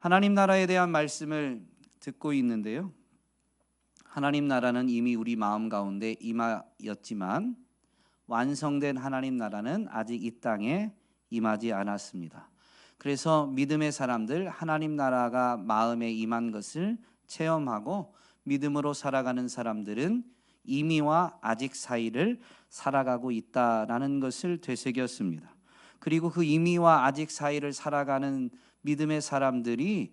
하나님 나라에 대한 말씀을 듣고 있는데요. 하나님 나라는 이미 우리 마음 가운데 임하였지만 완성된 하나님 나라는 아직 이 땅에 임하지 않았습니다. 그래서 믿음의 사람들 하나님 나라가 마음에 임한 것을 체험하고 믿음으로 살아가는 사람들은 이미와 아직 사이를 살아가고 있다라는 것을 되새겼습니다. 그리고 그 이미와 아직 사이를 살아가는 믿음의 사람들이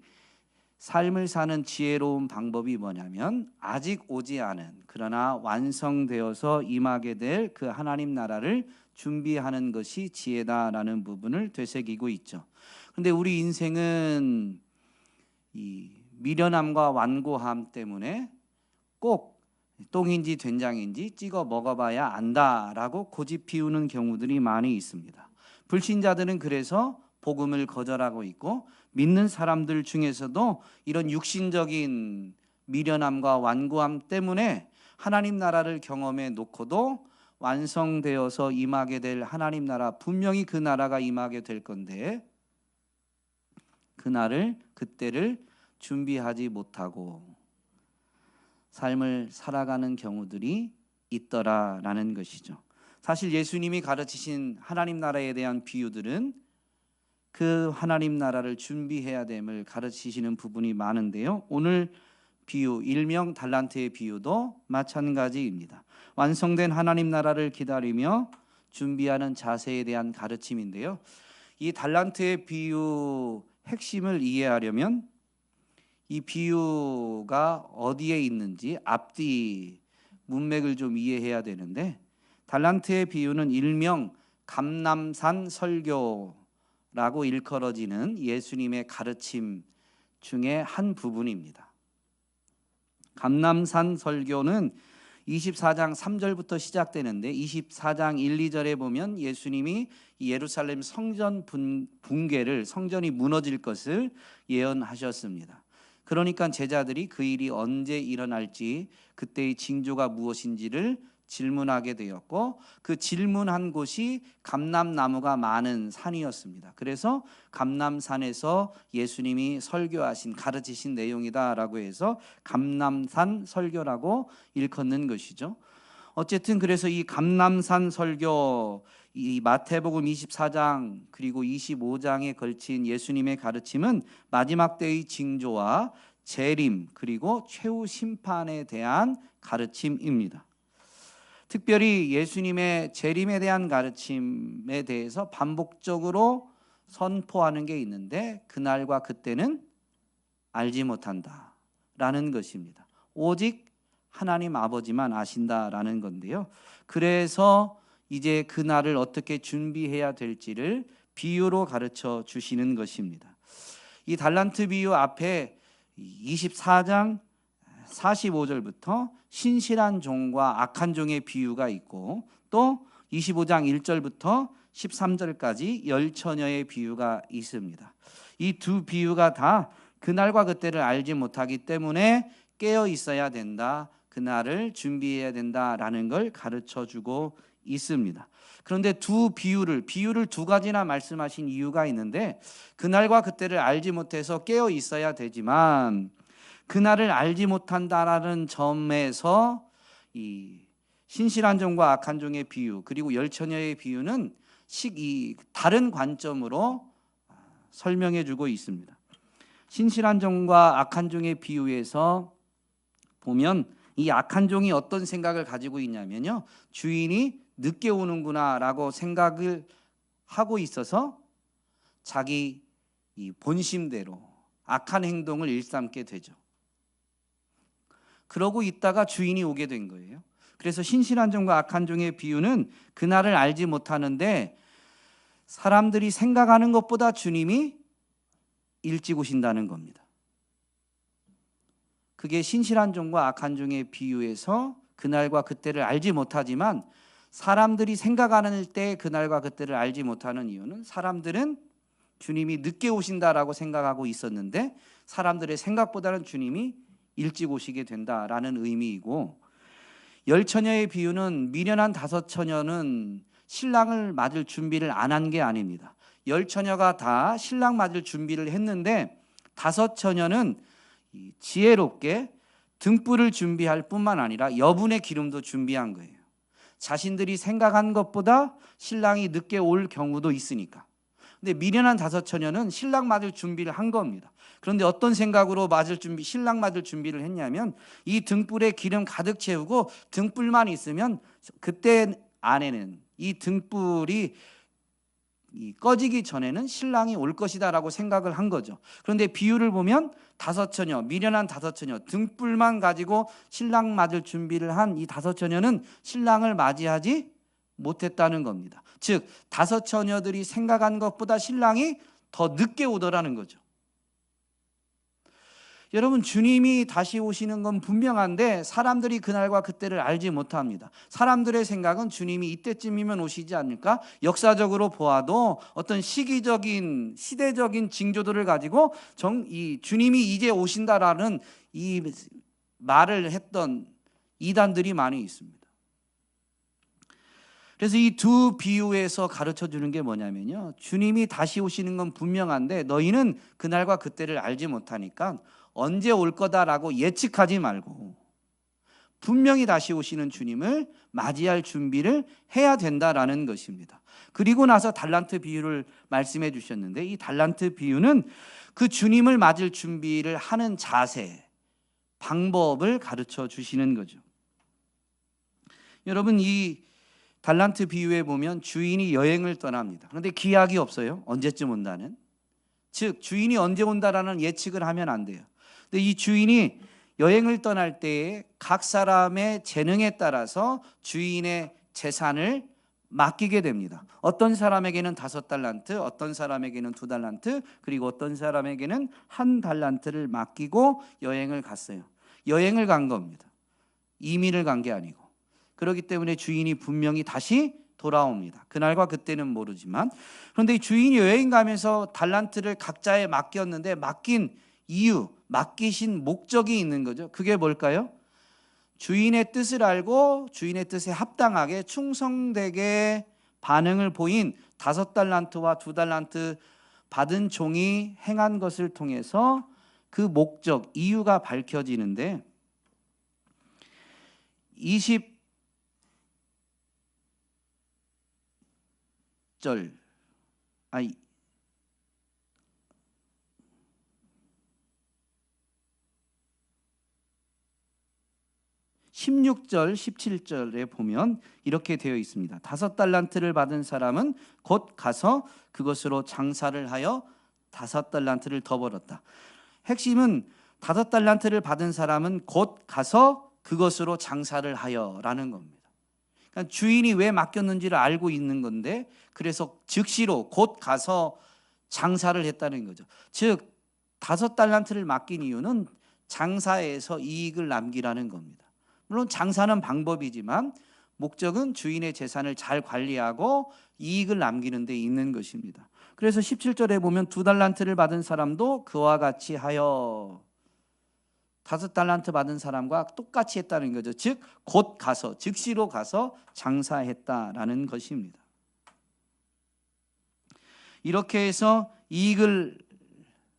삶을 사는 지혜로운 방법이 뭐냐면 아직 오지 않은 그러나 완성되어서 임하게 될 그 하나님 나라를 준비하는 것이 지혜다라는 부분을 되새기고 있죠. 근데 우리 인생은 이 미련함과 완고함 때문에 꼭 똥인지 된장인지 찍어 먹어봐야 안다라고 고집 피우는 경우들이 많이 있습니다. 불신자들은 그래서 복음을 거절하고 있고 믿는 사람들 중에서도 이런 육신적인 미련함과 완고함 때문에 하나님 나라를 경험해 놓고도 완성되어서 임하게 될 하나님 나라 분명히 그 나라가 임하게 될 건데 그날을 그때를 준비하지 못하고 삶을 살아가는 경우들이 있더라라는 것이죠. 사실 예수님이 가르치신 하나님 나라에 대한 비유들은 그 하나님 나라를 준비해야 됨을 가르치시는 부분이 많은데요. 오늘 비유 일명 달란트의 비유도 마찬가지입니다. 완성된 하나님 나라를 기다리며 준비하는 자세에 대한 가르침인데요. 이 달란트의 비유 핵심을 이해하려면 이 비유가 어디에 있는지 앞뒤 문맥을 좀 이해해야 되는데 달란트의 비유는 일명 감남산 설교 라고 일컬어지는 예수님의 가르침 중에 한 부분입니다. 감남산 설교는 24장 3절부터 시작되는데 24장 1, 2절에 보면 예수님이 예루살렘 성전 붕괴를 성전이 무너질 것을 예언하셨습니다. 그러니까 제자들이 그 일이 언제 일어날지 그때의 징조가 무엇인지를 질문하게 되었고 그 질문한 곳이 감람나무가 많은 산이었습니다. 그래서 감람산에서 예수님이 설교하신 가르치신 내용이다라고 해서 감람산 설교라고 일컫는 것이죠. 어쨌든 그래서 이 감람산 설교 이 마태복음 24장 그리고 25장에 걸친 예수님의 가르침은 마지막 때의 징조와 재림 그리고 최후 심판에 대한 가르침입니다. 특별히 예수님의 재림에 대한 가르침에 대해서 반복적으로 선포하는 게 있는데 그날과 그때는 알지 못한다 라는 것입니다. 오직 하나님 아버지만 아신다라는 건데요. 그래서 이제 그날을 어떻게 준비해야 될지를 비유로 가르쳐 주시는 것입니다. 이 달란트 비유 앞에 24장 45절부터 신실한 종과 악한 종의 비유가 있고 또 25장 1절부터 13절까지 열 처녀의 비유가 있습니다. 이 두 비유가 다 그날과 그때를 알지 못하기 때문에 깨어 있어야 된다. 그날을 준비해야 된다라는 걸 가르쳐 주고 있습니다. 그런데 두 비유를 비유를 두 가지나 말씀하신 이유가 있는데 그날과 그때를 알지 못해서 깨어 있어야 되지만 그날을 알지 못한다라는 점에서 이 신실한 종과 악한 종의 비유 그리고 열처녀의 비유는 이 다른 관점으로 설명해 주고 있습니다. 신실한 종과 악한 종의 비유에서 보면 이 악한 종이 어떤 생각을 가지고 있냐면요. 주인이 늦게 오는구나라고 생각을 하고 있어서 자기 이 본심대로 악한 행동을 일삼게 되죠. 그러고 있다가 주인이 오게 된 거예요. 그래서 신실한 종과 악한 종의 비유는 그날을 알지 못하는데 사람들이 생각하는 것보다 주님이 일찍 오신다는 겁니다. 그게 신실한 종과 악한 종의 비유에서 그날과 그때를 알지 못하지만 사람들이 생각하는 때 그날과 그때를 알지 못하는 이유는 사람들은 주님이 늦게 오신다라고 생각하고 있었는데 사람들의 생각보다는 주님이 일찍 오시게 된다라는 의미이고 열 처녀의 비유는 미련한 다섯 처녀는 신랑을 맞을 준비를 안 한 게 아닙니다. 열 처녀가 다 신랑 맞을 준비를 했는데 다섯 처녀는 이 지혜롭게 등불을 준비할 뿐만 아니라 여분의 기름도 준비한 거예요. 자신들이 생각한 것보다 신랑이 늦게 올 경우도 있으니까. 근데 미련한 다섯 처녀는 신랑 맞을 준비를 한 겁니다. 그런데 어떤 생각으로 맞을 준비, 신랑 맞을 준비를 했냐면 이 등불에 기름 가득 채우고 등불만 있으면 그때 안에는 이 등불이 이 꺼지기 전에는 신랑이 올 것이다라고 생각을 한 거죠. 그런데 비유를 보면 다섯 처녀, 미련한 다섯 처녀, 등불만 가지고 신랑 맞을 준비를 한 이 다섯 처녀는 신랑을 맞이하지 못했다는 겁니다. 즉 다섯 처녀들이 생각한 것보다 신랑이 더 늦게 오더라는 거죠. 여러분 주님이 다시 오시는 건 분명한데 사람들이 그날과 그때를 알지 못합니다. 사람들의 생각은 주님이 이때쯤이면 오시지 않을까? 역사적으로 보아도 어떤 시기적인 시대적인 징조들을 가지고 정, 이 주님이 이제 오신다라는 이 말을 했던 이단들이 많이 있습니다. 그래서 이 두 비유에서 가르쳐 주는 게 뭐냐면요. 주님이 다시 오시는 건 분명한데 너희는 그날과 그때를 알지 못하니까 언제 올 거다라고 예측하지 말고 분명히 다시 오시는 주님을 맞이할 준비를 해야 된다라는 것입니다. 그리고 나서 달란트 비유를 말씀해 주셨는데 이 달란트 비유는 그 주님을 맞을 준비를 하는 자세, 방법을 가르쳐 주시는 거죠. 여러분 이 달란트 비유에 보면 주인이 여행을 떠납니다. 그런데 기약이 없어요. 언제쯤 온다는. 즉 주인이 언제 온다라는 예측을 하면 안 돼요. 근데 이 주인이 여행을 떠날 때에 각 사람의 재능에 따라서 주인의 재산을 맡기게 됩니다. 어떤 사람에게는 다섯 달란트, 어떤 사람에게는 두 달란트, 그리고 어떤 사람에게는 한 달란트를 맡기고 여행을 갔어요. 여행을 간 겁니다. 이민을 간게 아니고. 그렇기 때문에 주인이 분명히 다시 돌아옵니다. 그날과 그때는 모르지만 그런데 주인이 여행 가면서 달란트를 각자에 맡겼는데 맡긴 이유, 맡기신 목적이 있는 거죠. 그게 뭘까요? 주인의 뜻을 알고 주인의 뜻에 합당하게 충성되게 반응을 보인 다섯 달란트와 두 달란트 받은 종이 행한 것을 통해서 그 목적, 이유가 밝혀지는데 20 절 아니 16절, 17절에 보면 이렇게 되어 있습니다. 다섯 달란트를 받은 사람은 곧 가서 그것으로 장사를 하여 다섯 달란트를 더 벌었다. 핵심은 다섯 달란트를 받은 사람은 곧 가서 그것으로 장사를 하여라는 겁니다. 그러니까 주인이 왜 맡겼는지를 알고 있는 건데 그래서 즉시로 곧 가서 장사를 했다는 거죠. 즉 다섯 달란트를 맡긴 이유는 장사에서 이익을 남기라는 겁니다. 물론 장사는 방법이지만 목적은 주인의 재산을 잘 관리하고 이익을 남기는 데 있는 것입니다. 그래서 17절에 보면 두 달란트를 받은 사람도 그와 같이 하여 다섯 달란트 받은 사람과 똑같이 했다는 거죠. 즉 곧 가서 즉시로 가서 장사했다라는 것입니다. 이렇게 해서 이익을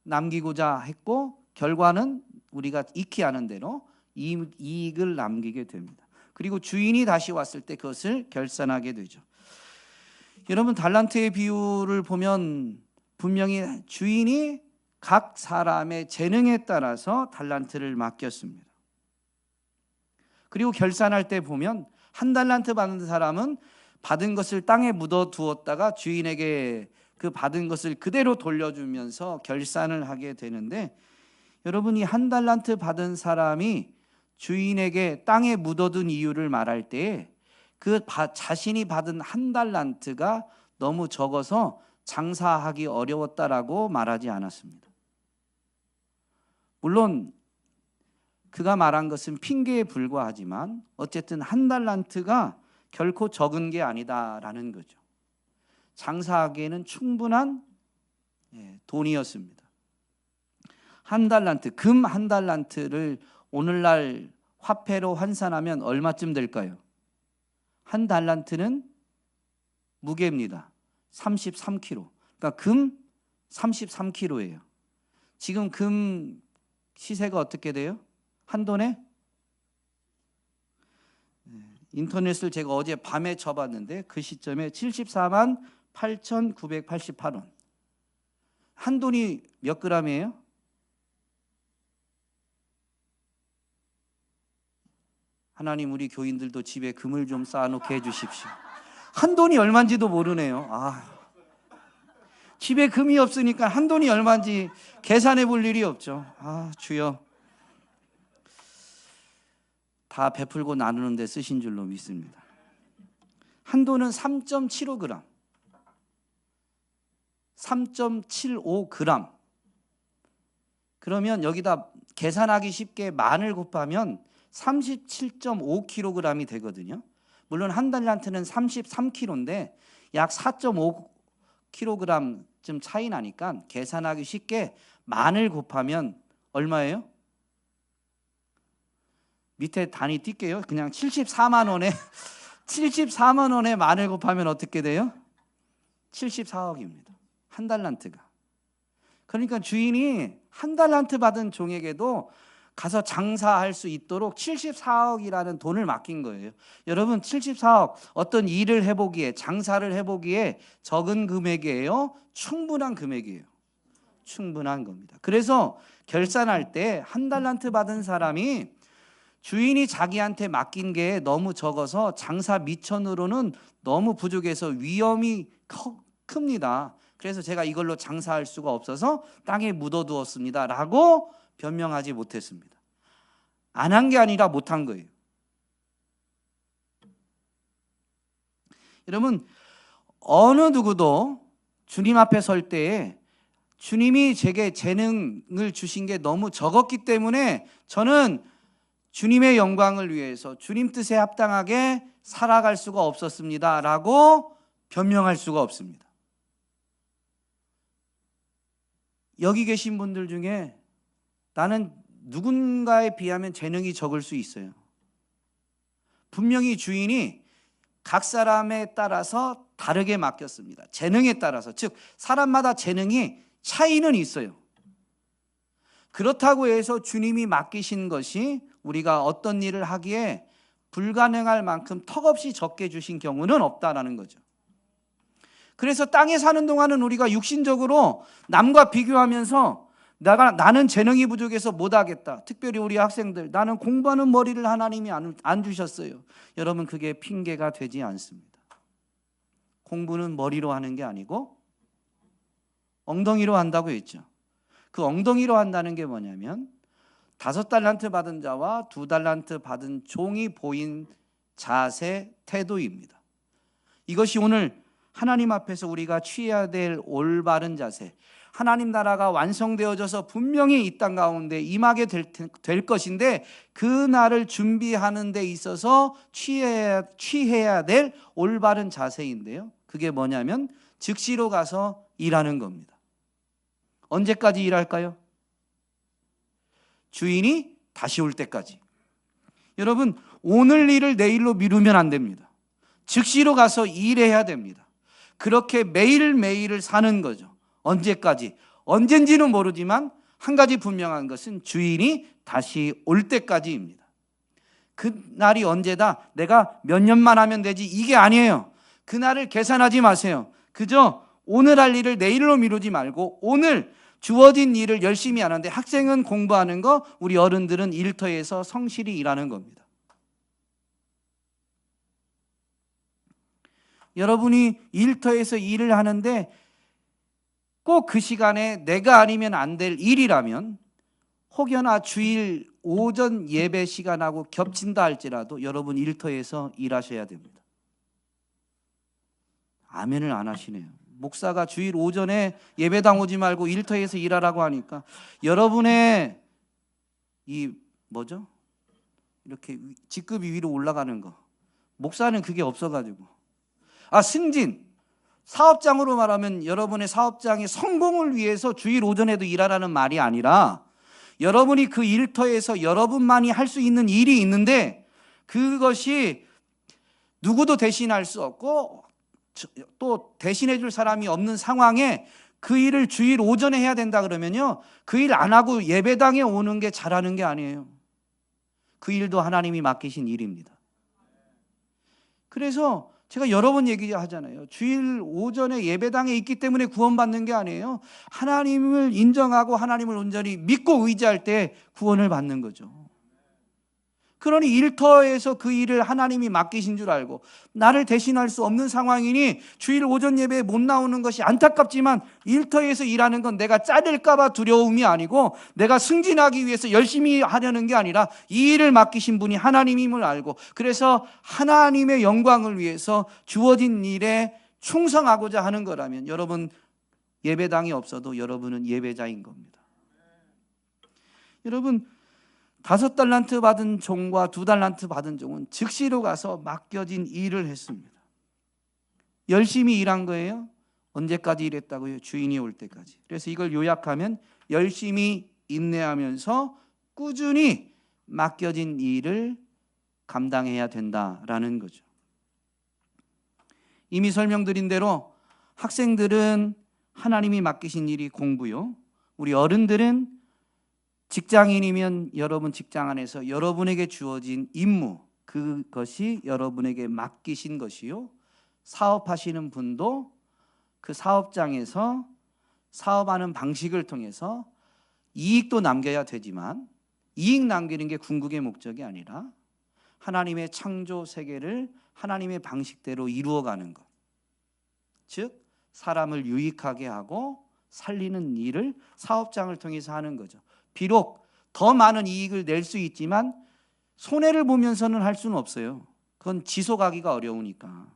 남기고자 했고 결과는 우리가 익히 아는 대로 이익을 남기게 됩니다. 그리고 주인이 다시 왔을 때 그것을 결산하게 되죠. 여러분 달란트의 비유를 보면 분명히 주인이 각 사람의 재능에 따라서 달란트를 맡겼습니다. 그리고 결산할 때 보면 한 달란트 받은 사람은 받은 것을 땅에 묻어 두었다가 주인에게 그 받은 것을 그대로 돌려주면서 결산을 하게 되는데 여러분이 한 달란트 받은 사람이 주인에게 땅에 묻어둔 이유를 말할 때그 자신이 받은 한 달란트가 너무 적어서 장사하기 어려웠다라고 말하지 않았습니다. 물론 그가 말한 것은 핑계에 불과하지만 어쨌든 한 달란트가 결코 적은 게 아니다라는 거죠. 장사하기에는 충분한 예, 돈이었습니다. 한 달란트, 금 한 달란트를 오늘날 화폐로 환산하면 얼마쯤 될까요? 한 달란트는 무게입니다. 33kg. 그러니까 금 33kg예요. 지금 금 시세가 어떻게 돼요? 한 돈에 네, 인터넷을 제가 어제 밤에 쳐봤는데 그 시점에 74만 8,988원. 한 돈이 몇 그램이에요? 하나님 우리 교인들도 집에 금을 좀 쌓아놓게 해주십시오. 한 돈이 얼마인지도 모르네요. 아, 집에 금이 없으니까 한 돈이 얼마인지 계산해 볼 일이 없죠. 아, 주여. 다 베풀고 나누는데 쓰신 줄로 믿습니다. 한 돈은 3.75g. 3.75g. 그러면 여기다 계산하기 쉽게 만을 곱하면 37.5kg이 되거든요. 물론 한 달란트는 33kg인데 약 4.5kg쯤 차이 나니까 계산하기 쉽게 만을 곱하면 얼마예요? 밑에 단위 띄게요. 그냥 74만 원에 74만 원에 만을 곱하면 어떻게 돼요? 74억입니다. 한 달란트가. 그러니까 주인이 한 달란트 받은 종에게도 가서 장사할 수 있도록 74억이라는 돈을 맡긴 거예요. 여러분 74억 어떤 일을 해보기에 장사를 해보기에 적은 금액이에요. 충분한 금액이에요. 충분한 겁니다. 그래서 결산할 때 한 달란트 받은 사람이 주인이 자기한테 맡긴 게 너무 적어서 장사 미천으로는 너무 부족해서 위험이 커, 큽니다. 그래서 제가 이걸로 장사할 수가 없어서 땅에 묻어두었습니다 라고 변명하지 못했습니다. 안 한 게 아니라 못한 거예요. 여러분 어느 누구도 주님 앞에 설 때에 주님이 제게 재능을 주신 게 너무 적었기 때문에 저는 주님의 영광을 위해서 주님 뜻에 합당하게 살아갈 수가 없었습니다 라고 변명할 수가 없습니다. 여기 계신 분들 중에 나는 누군가에 비하면 재능이 적을 수 있어요. 분명히 주인이 각 사람에 따라서 다르게 맡겼습니다. 재능에 따라서. 즉, 사람마다 재능이 차이는 있어요. 그렇다고 해서 주님이 맡기신 것이 우리가 어떤 일을 하기에 불가능할 만큼 턱없이 적게 주신 경우는 없다라는 거죠. 그래서 땅에 사는 동안은 우리가 육신적으로 남과 비교하면서 내가 나는 재능이 부족해서 못 하겠다. 특별히 우리 학생들 나는 공부하는 머리를 하나님이 안, 안 주셨어요. 여러분 그게 핑계가 되지 않습니다. 공부는 머리로 하는 게 아니고 엉덩이로 한다고 했죠. 그 엉덩이로 한다는 게 뭐냐면 다섯 달란트 받은 자와 두 달란트 받은 종이 보인 자세 태도입니다. 이것이 오늘 하나님 앞에서 우리가 취해야 될 올바른 자세. 하나님 나라가 완성되어져서 분명히 이 땅 가운데 임하게 될, 될 것인데 그 날을 준비하는 데 있어서 취해야, 취해야 될 올바른 자세인데요. 그게 뭐냐면 즉시로 가서 일하는 겁니다. 언제까지 일할까요? 주인이 다시 올 때까지. 여러분, 오늘 일을 내일로 미루면 안 됩니다. 즉시로 가서 일해야 됩니다. 그렇게 매일매일을 사는 거죠. 언제까지? 언젠지는 모르지만 한 가지 분명한 것은 주인이 다시 올 때까지입니다. 그 날이 언제다? 내가 몇 년만 하면 되지? 이게 아니에요. 그 날을 계산하지 마세요. 그저 오늘 할 일을 내일로 미루지 말고 오늘 주어진 일을 열심히 하는데 학생은 공부하는 거, 우리 어른들은 일터에서 성실히 일하는 겁니다. 여러분이 일터에서 일을 하는데 꼭 그 시간에 내가 아니면 안 될 일이라면 혹여나 주일 오전 예배 시간하고 겹친다 할지라도 여러분 일터에서 일하셔야 됩니다. 아멘을 안 하시네요. 목사가 주일 오전에 예배당 오지 말고 일터에서 일하라고 하니까 여러분의 이 뭐죠? 이렇게 직급이 위로 올라가는 거. 목사는 그게 없어가지고. 아, 승진. 사업장으로 말하면 여러분의 사업장의 성공을 위해서 주일 오전에도 일하라는 말이 아니라 여러분이 그 일터에서 여러분만이 할 수 있는 일이 있는데 그것이 누구도 대신할 수 없고 또 대신해 줄 사람이 없는 상황에 그 일을 주일 오전에 해야 된다 그러면요. 그 일 안 하고 예배당에 오는 게 잘하는 게 아니에요. 그 일도 하나님이 맡기신 일입니다. 그래서 제가 여러 번 얘기하잖아요. 주일 오전에 예배당에 있기 때문에 구원받는 게 아니에요. 하나님을 인정하고 하나님을 온전히 믿고 의지할 때 구원을 받는 거죠. 그러니 일터에서 그 일을 하나님이 맡기신 줄 알고 나를 대신할 수 없는 상황이니 주일 오전 예배에 못 나오는 것이 안타깝지만 일터에서 일하는 건 내가 짜릴까봐 두려움이 아니고 내가 승진하기 위해서 열심히 하려는 게 아니라 이 일을 맡기신 분이 하나님임을 알고 그래서 하나님의 영광을 위해서 주어진 일에 충성하고자 하는 거라면 여러분 예배당이 없어도 여러분은 예배자인 겁니다. 여러분 다섯 달란트 받은 종과 두 달란트 받은 종은 즉시로 가서 맡겨진 일을 했습니다. 열심히 일한 거예요. 언제까지 일했다고요? 주인이 올 때까지. 그래서 이걸 요약하면 열심히 인내하면서 꾸준히 맡겨진 일을 감당해야 된다라는 거죠. 이미 설명드린 대로 학생들은 하나님이 맡기신 일이 공부요. 우리 어른들은 직장인이면 여러분 직장 안에서 여러분에게 주어진 임무 그것이 여러분에게 맡기신 것이요. 사업하시는 분도 그 사업장에서 사업하는 방식을 통해서 이익도 남겨야 되지만 이익 남기는 게 궁극의 목적이 아니라 하나님의 창조 세계를 하나님의 방식대로 이루어가는 것. 즉 사람을 유익하게 하고 살리는 일을 사업장을 통해서 하는 거죠. 비록 더 많은 이익을 낼 수 있지만 손해를 보면서는 할 수는 없어요. 그건 지속하기가 어려우니까.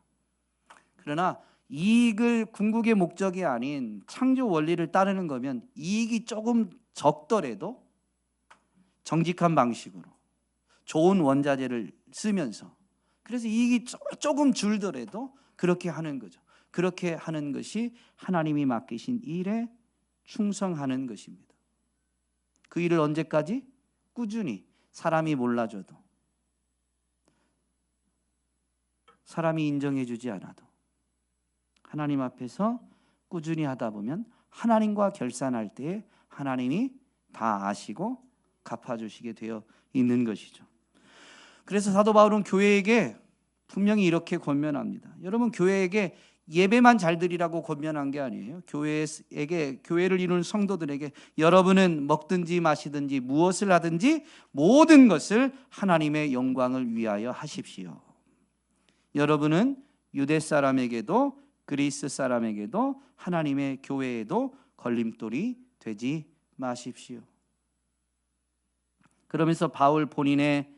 그러나 이익을 궁극의 목적이 아닌 창조 원리를 따르는 거면 이익이 조금 적더라도 정직한 방식으로 좋은 원자재를 쓰면서 그래서 이익이 조금 줄더라도 그렇게 하는 거죠. 그렇게 하는 것이 하나님이 맡기신 일에 충성하는 것입니다. 그 일을 언제까지? 꾸준히 사람이 몰라줘도 사람이 인정해 주지 않아도 하나님 앞에서 꾸준히 하다 보면 하나님과 결산할 때에 하나님이 다 아시고 갚아주시게 되어 있는 것이죠. 그래서 사도 바울은 교회에게 분명히 이렇게 권면합니다. 여러분 교회에게 예배만 잘 드리라고 권면한 게 아니에요. 교회에게 교회를 이루는 성도들에게 여러분은 먹든지 마시든지 무엇을 하든지 모든 것을 하나님의 영광을 위하여 하십시오. 여러분은 유대 사람에게도 그리스 사람에게도 하나님의 교회에도 걸림돌이 되지 마십시오. 그러면서 바울 본인의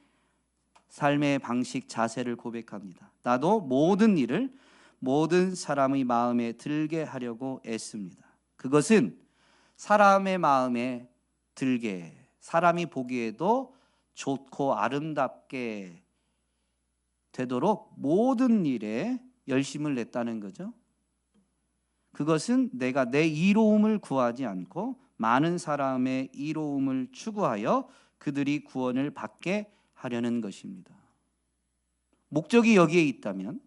삶의 방식 자세를 고백합니다. 나도 모든 일을 모든 사람의 마음에 들게 하려고 애씁니다. 그것은 사람의 마음에 들게 사람이 보기에도 좋고 아름답게 되도록 모든 일에 열심을 냈다는 거죠. 그것은 내가 내 이로움을 구하지 않고 많은 사람의 이로움을 추구하여 그들이 구원을 받게 하려는 것입니다. 목적이 여기에 있다면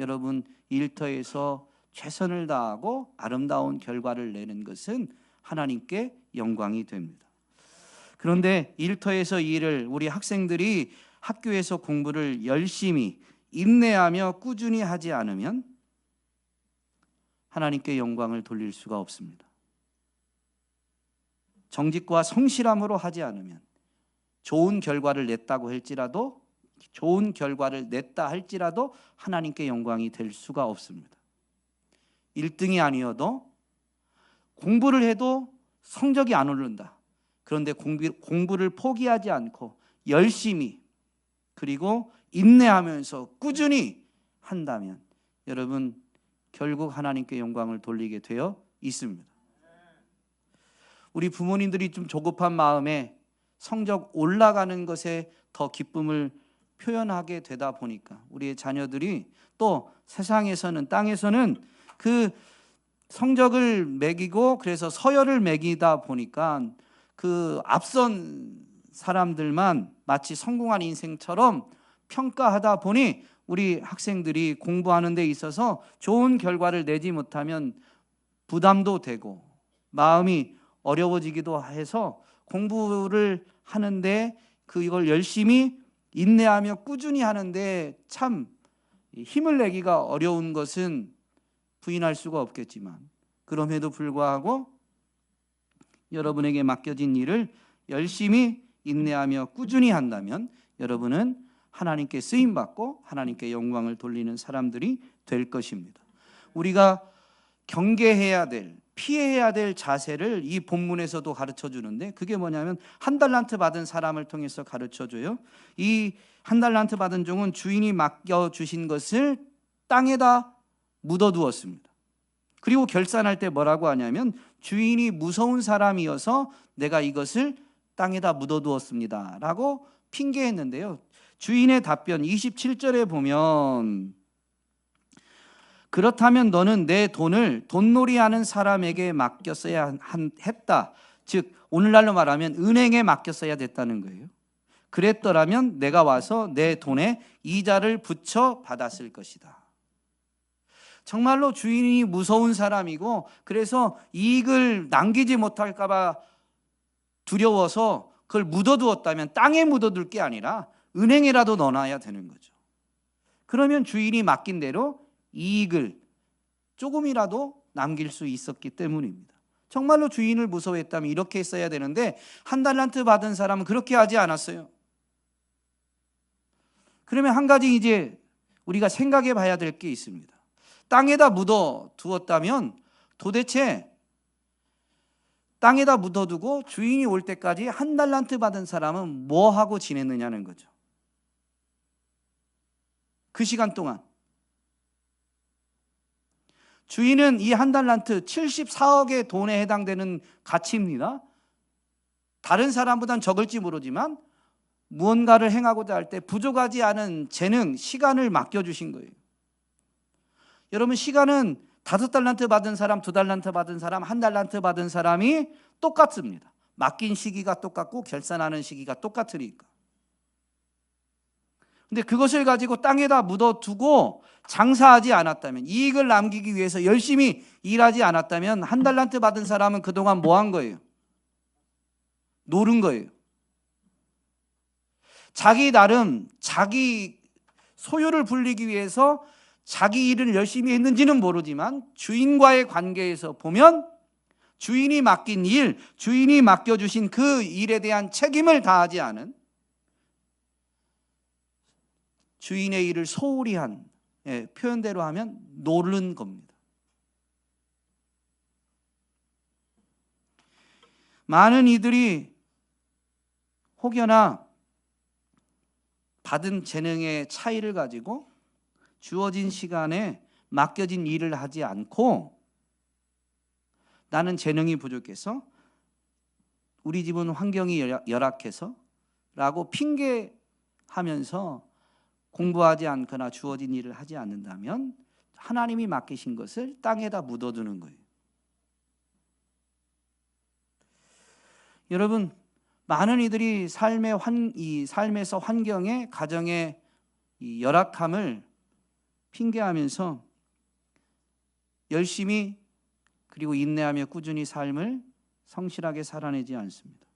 여러분 일터에서 최선을 다하고 아름다운 결과를 내는 것은 하나님께 영광이 됩니다. 그런데 일터에서 일을 우리 학생들이 학교에서 공부를 열심히 인내하며 꾸준히 하지 않으면 하나님께 영광을 돌릴 수가 없습니다. 정직과 성실함으로 하지 않으면 좋은 결과를 냈다고 할지라도 좋은 결과를 냈다 할지라도 하나님께 영광이 될 수가 없습니다. 1등이 아니어도 공부를 해도 성적이 안 오른다. 그런데 공부, 를 포기하지 않고 열심히 그리고 인내하면서 꾸준히 한다면 여러분 결국 하나님께 영광을 돌리게 되어 있습니다. 우리 부모님들이 좀 조급한 마음에 성적 올라가는 것에 더 기쁨을 표현하게 되다 보니까 우리의 자녀들이 또 세상에서는 땅에서는 그 성적을 매기고 그래서 서열을 매기다 보니까 그 앞선 사람들만 마치 성공한 인생처럼 평가하다 보니 우리 학생들이 공부하는 데 있어서 좋은 결과를 내지 못하면 부담도 되고 마음이 어려워지기도 해서 공부를 하는데 그 이걸 열심히 인내하며 꾸준히 하는데 참 힘을 내기가 어려운 것은 부인할 수가 없겠지만 그럼에도 불구하고 여러분에게 맡겨진 일을 열심히 인내하며 꾸준히 한다면 여러분은 하나님께 쓰임 받고 하나님께 영광을 돌리는 사람들이 될 것입니다. 우리가 경계해야 될 피해야 될 자세를 이 본문에서도 가르쳐 주는데 그게 뭐냐면 한 달란트 받은 사람을 통해서 가르쳐 줘요. 이 한 달란트 받은 종은 주인이 맡겨 주신 것을 땅에다 묻어 두었습니다. 그리고 결산할 때 뭐라고 하냐면 주인이 무서운 사람이어서 내가 이것을 땅에다 묻어 두었습니다라고 핑계했는데요. 주인의 답변 27절에 보면 그렇다면 너는 내 돈을 돈놀이하는 사람에게 맡겼어야 한- 했다. 즉 오늘날로 말하면 은행에 맡겼어야 됐다는 거예요. 그랬더라면 내가 와서 내 돈에 이자를 붙여 받았을 것이다. 정말로 주인이 무서운 사람이고 그래서 이익을 남기지 못할까봐 두려워서 그걸 묻어두었다면 땅에 묻어둘 게 아니라 은행에라도 넣어놔야 되는 거죠. 그러면 주인이 맡긴 대로 이익을 조금이라도 남길 수 있었기 때문입니다. 정말로 주인을 무서워했다면 이렇게 했어야 되는데 한 달란트 받은 사람은 그렇게 하지 않았어요. 그러면 한 가지 이제 우리가 생각해 봐야 될 게 있습니다. 땅에다 묻어 두었다면 도대체 땅에다 묻어두고 주인이 올 때까지 한 달란트 받은 사람은 뭐 하고 지냈느냐는 거죠. 그 시간 동안 주인은 이 한 달란트 74억의 돈에 해당되는 가치입니다. 다른 사람보단 적을지 모르지만 무언가를 행하고자 할 때 부족하지 않은 재능, 시간을 맡겨주신 거예요. 여러분, 시간은 다섯 달란트 받은 사람, 두 달란트 받은 사람, 한 달란트 받은 사람이 똑같습니다. 맡긴 시기가 똑같고 결산하는 시기가 똑같으니까. 근데 그것을 가지고 땅에다 묻어두고 장사하지 않았다면 이익을 남기기 위해서 열심히 일하지 않았다면 한 달란트 받은 사람은 그동안 뭐 한 거예요? 노른 거예요. 자기 나름 자기 소유를 불리기 위해서 자기 일을 열심히 했는지는 모르지만 주인과의 관계에서 보면 주인이 맡긴 일, 주인이 맡겨주신 그 일에 대한 책임을 다하지 않은 주인의 일을 소홀히 한 예, 표현대로 하면 노른 겁니다. 많은 이들이 혹여나 받은 재능의 차이를 가지고 주어진 시간에 맡겨진 일을 하지 않고 나는 재능이 부족해서 우리 집은 환경이 열악- 열악해서 라고 핑계하면서 공부하지 않거나 주어진 일을 하지 않는다면 하나님이 맡기신 것을 땅에다 묻어두는 거예요. 여러분 많은 이들이 삶의 환, 이 삶에서 환경에 가정의 이 열악함을 핑계하면서 열심히 그리고 인내하며 꾸준히 삶을 성실하게 살아내지 않습니다.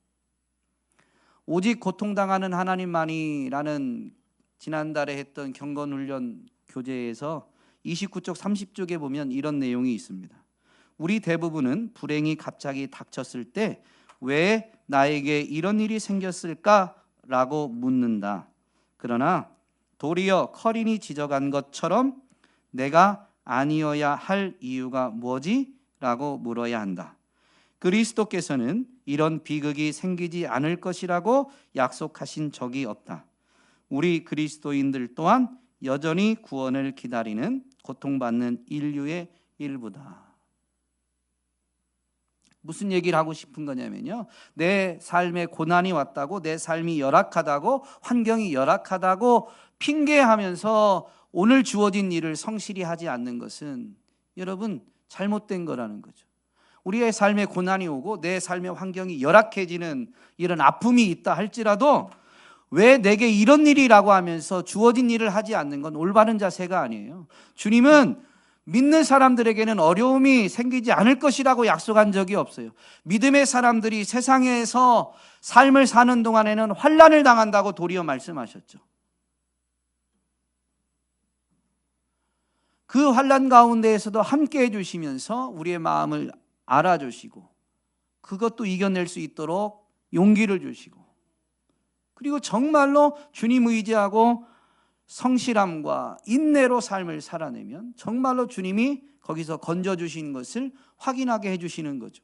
오직 고통당하는 하나님만이라는 지난달에 했던 경건 훈련 교재에서 29쪽 30쪽에 보면 이런 내용이 있습니다. 우리 대부분은 불행이 갑자기 닥쳤을 때 왜 나에게 이런 일이 생겼을까라고 묻는다. 그러나 도리어 커린이 지적한 것처럼 내가 아니어야 할 이유가 뭐지? 라고 물어야 한다. 그리스도께서는 이런 비극이 생기지 않을 것이라고 약속하신 적이 없다. 우리 그리스도인들 또한 여전히 구원을 기다리는 고통받는 인류의 일부다. 무슨 얘기를 하고 싶은 거냐면요. 내 삶에 고난이 왔다고, 내 삶이 열악하다고, 환경이 열악하다고 핑계하면서 오늘 주어진 일을 성실히 하지 않는 것은 여러분 잘못된 거라는 거죠. 우리의 삶에 고난이 오고 내 삶의 환경이 열악해지는 이런 아픔이 있다 할지라도 왜 내게 이런 일이라고 하면서 주어진 일을 하지 않는 건 올바른 자세가 아니에요. 주님은 믿는 사람들에게는 어려움이 생기지 않을 것이라고 약속한 적이 없어요. 믿음의 사람들이 세상에서 삶을 사는 동안에는 환란을 당한다고 도리어 말씀하셨죠. 그 환란 가운데에서도 함께 해 주시면서 우리의 마음을 알아 주시고 그것도 이겨낼 수 있도록 용기를 주시고 그리고 정말로 주님 의지하고 성실함과 인내로 삶을 살아내면 정말로 주님이 거기서 건져 주신 것을 확인하게 해 주시는 거죠.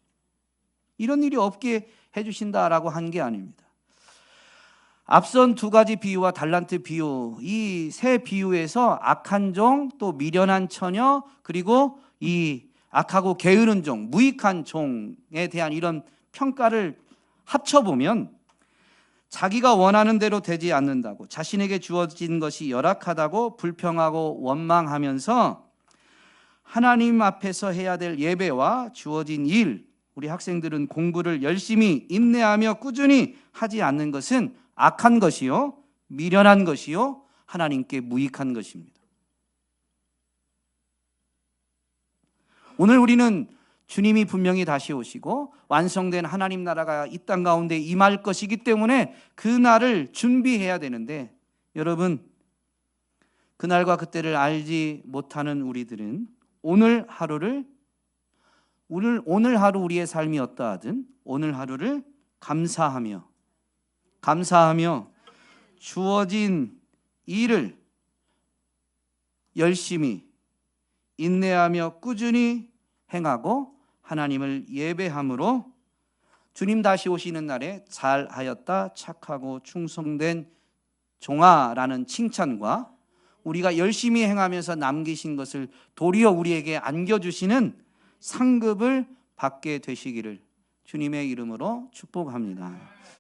이런 일이 없게 해 주신다라고 한 게 아닙니다. 앞선 두 가지 비유와 달란트 비유 이 세 비유에서 악한 종 또 미련한 처녀 그리고 이 악하고 게으른 종 무익한 종에 대한 이런 평가를 합쳐 보면 자기가 원하는 대로 되지 않는다고 자신에게 주어진 것이 열악하다고 불평하고 원망하면서 하나님 앞에서 해야 될 예배와 주어진 일 우리 학생들은 공부를 열심히 인내하며 꾸준히 하지 않는 것은 악한 것이요 미련한 것이요 하나님께 무익한 것입니다. 오늘 우리는 주님이 분명히 다시 오시고 완성된 하나님 나라가 이 땅 가운데 임할 것이기 때문에 그 날을 준비해야 되는데 여러분 그날과 그때를 알지 못하는 우리들은 오늘 하루를 오늘 오늘 하루 우리의 삶이 어떠하든 오늘 하루를 감사하며 감사하며 주어진 일을 열심히 인내하며 꾸준히 행하고 하나님을 예배함으로 주님 다시 오시는 날에 잘하였다 착하고 충성된 종아라는 칭찬과 우리가 열심히 행하면서 남기신 것을 도리어 우리에게 안겨주시는 상급을 받게 되시기를 주님의 이름으로 축복합니다.